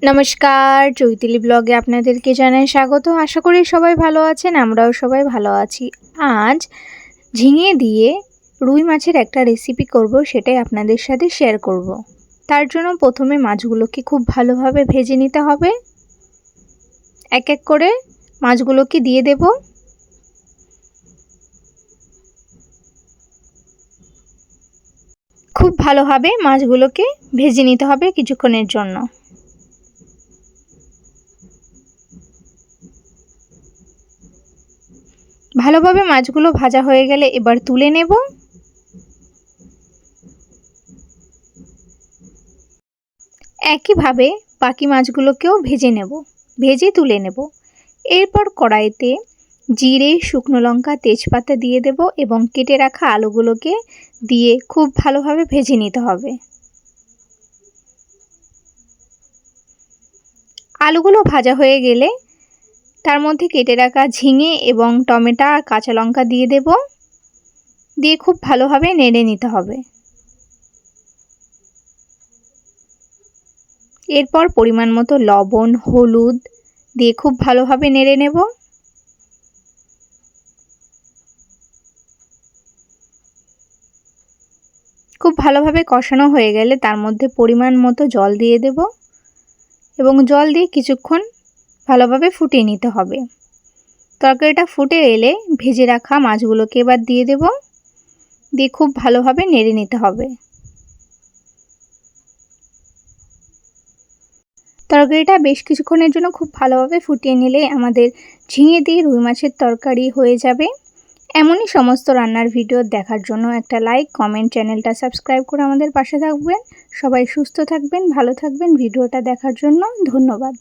নমস্কার, চৈতিলি ব্লগে আপনাদেরকে জানাই স্বাগত। আশা করি সবাই ভালো আছেন, আমরাও সবাই ভালো আছি। আজ ঝিঙে দিয়ে রুই মাছের একটা রেসিপি করব, সেটাই আপনাদের সাথে শেয়ার করব। তার জন্য প্রথমে মাছগুলোকে খুব ভালোভাবে ভেজে নিতে হবে। এক এক করে মাছগুলোকে দিয়ে দেব। খুব ভালোভাবে মাছগুলোকে ভেজে নিতে হবে কিছুক্ষণের জন্য। ভালোভাবে মাছগুলো ভাজা হয়ে গেলে এবার তুলে নেব। একইভাবে বাকি মাছগুলোকেও ভেজে নেব, ভেজে তুলে নেব। এরপর কড়াইতে জিরে, শুকনো লঙ্কা, তেজপাতা দিয়ে দেব এবং কেটে রাখা আলুগুলোকে দিয়ে খুব ভালোভাবে ভেজে নিতে হবে। আলুগুলো ভাজা হয়ে গেলে তার মধ্যে কেটে রাখা ঝিঙে এবং টমেটো আর কাঁচা লঙ্কা দিয়ে দেব। দিয়ে খুব ভালোভাবে নেড়ে নিতে হবে। এরপর পরিমাণ মতো লবণ, হলুদ দিয়ে খুব ভালোভাবে নেড়ে নেব। খুব ভালোভাবে কষানো হয়ে গেলে তার মধ্যে পরিমাণ মতো জল দিয়ে দেব এবং জল দিয়ে কিছুক্ষণ ভালোভাবে ফুটিয়ে নিতে হবে। তরকারিটা ফুটে এলে ভেজে রাখা মাছগুলোকে এবার দিয়ে দেব। দিয়ে খুব ভালোভাবে নেড়ে নিতে হবে। তরকারিটা বেশ কিছুক্ষণের জন্য খুব ভালোভাবে ফুটিয়ে নিলে আমাদের ঝিঙে দিয়ে রুই মাছের তরকারি হয়ে যাবে। এমনই সমস্ত রান্নার ভিডিও দেখার জন্য একটা লাইক, কমেন্ট, চ্যানেলটা সাবস্ক্রাইব করে আমাদের পাশে থাকবেন। সবাই সুস্থ থাকবেন, ভালো থাকবেন। ভিডিওটা দেখার জন্য ধন্যবাদ।